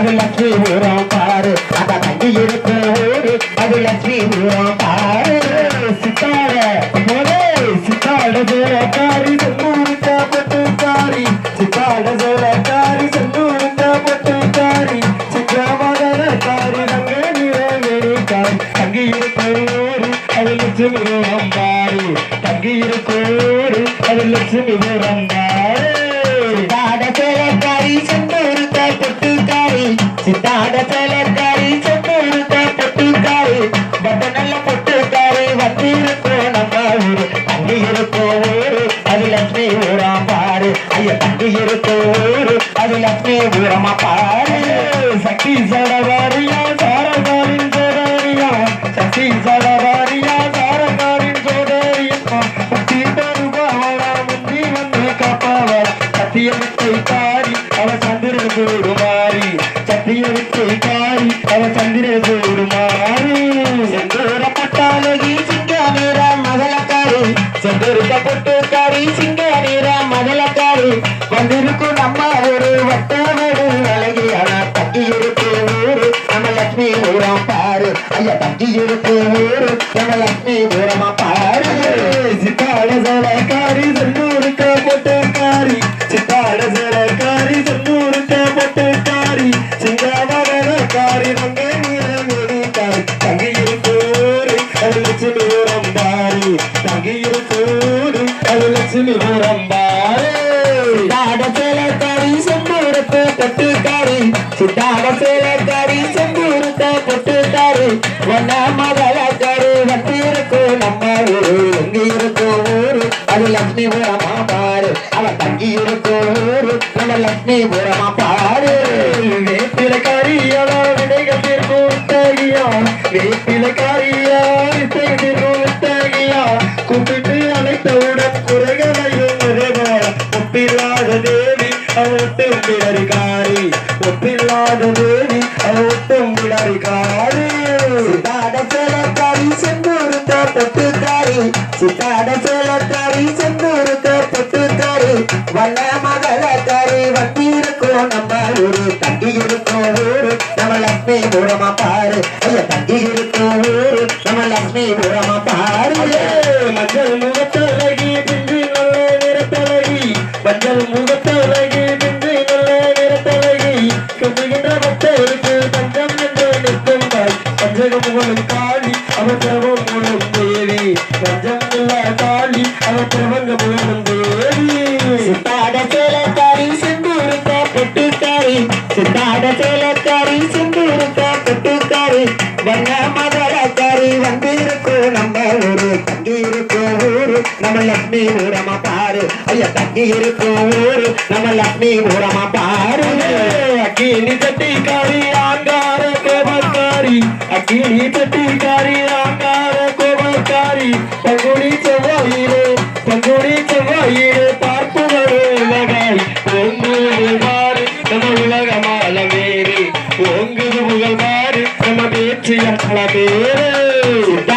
அது லட்சுமி ஊரம் பாரு. அத தங்கி இருக்க ஊரு அது லட்சுமி ஊரம் பாரு. சித்தாட போலே சித்தாட சேலக்காரி செந்தூர் பட்டுக்காரி சித்தாட சேலக்காரி செந்தூர் பட்டுக்காரி சித்திரமதனக்காரி தங்க நிறவெறிக்காரி. தங்கி இருக்க ஊரு அது லட்சுமி ஊரம் பாரு. தங்கி இருக்க பாரு. பட்ட நல்ல பொட்டுக்காரி வந்திருக்கோ நம்ம ஊரு தங்கி இருக்கோ ஊரு அது லட்சுமி ஊராம் பாரு. ஐயா தங்கி இருக்கோ ஊரு அது லட்சுமி ஊரமா பாரு. சக்தி சடவாரியா சாரகாரின் சோதரியா சக்தி சடவாரியா சாரகாரின் சோதரியா முக்தி தருபவளா முந்தி வந்து காப்பவளா சத்தியத்தை காரி அவ சந்திரன் கூடுமாறி சத்தியத்தை அவ சந்திரன் கூடுமாறி வந்திருக்கும் நம்ம ஒரு வட்டமடு அழகி ஆனா தங்கி இருக்கு ஊரு. நம்ம லட்சுமி தூரம் பாரு. ஐயா தங்கி இருக்கு ஊரு. நம்ம லட்சுமி தூரமா பாரு. சித்தாள சலக்காரி செந்தூருக்க காரி. சித்தாட சலக்காரி செந்தூரத்து சித்தாட சேலக்காரி செந்தூரத்த பொட்டுக்காரி வண்ண மகளக்காரி வந்திருக்கும் நம்ம ஊரு எங்க இருக்கும் ஊரு. அது லட்சுமி புரமா பாரு. அவ தங்கி இருக்கும் ஊரு. நம்ம லட்சுமி புரமா பாரு. தேவி அவட்டும் விடரிகாரி ஒப்பில்லாத தேவி அவட்டும் விடரிகாரி சித்தாட சேலக்காரி செந்தூருத்த பொட்டுக்காரி சித்தாட சேலக்காரி செந்தூருத்த பொட்டுக்காரி வண்ண மகளக்காரி வந்திருக்கோம் நம்ம ஊரு. தங்கி இருக்கோம் ஊரு நம்ம லட்சுமி மூலமா பாரு. ஐயா தங்கி இருக்கோம் ஊரு நம்ம லட்சுமி மூலமா பாரு. மஞ்சள் முகத்தழகி பிஞ்சு நல்ல நிறத்தழகி. மஞ்சள் முகத்த பிரபம் மூலம் தேவி காளி அவர் பிரபங்க மூலம் தேவி சித்தாட சேலக்காரி செந்தூருக்க பொட்டுக்காரி. சித்தாட சேலக்காரி செந்தூருக்க பொட்டுக்காரி. வண்ண மதரக்காரி வந்திருக்கும் நம்ம ஊரு. தங்கி இருக்கும் ஊரு. நம்ம லட்சுமி ஊரமா பாரு. ஐயா தங்கி இருக்கும் ஊரு. நம்ம லட்சுமி ஊரமா பாரு. அக்கினி சட்டிக்காரி বাংলাদেশ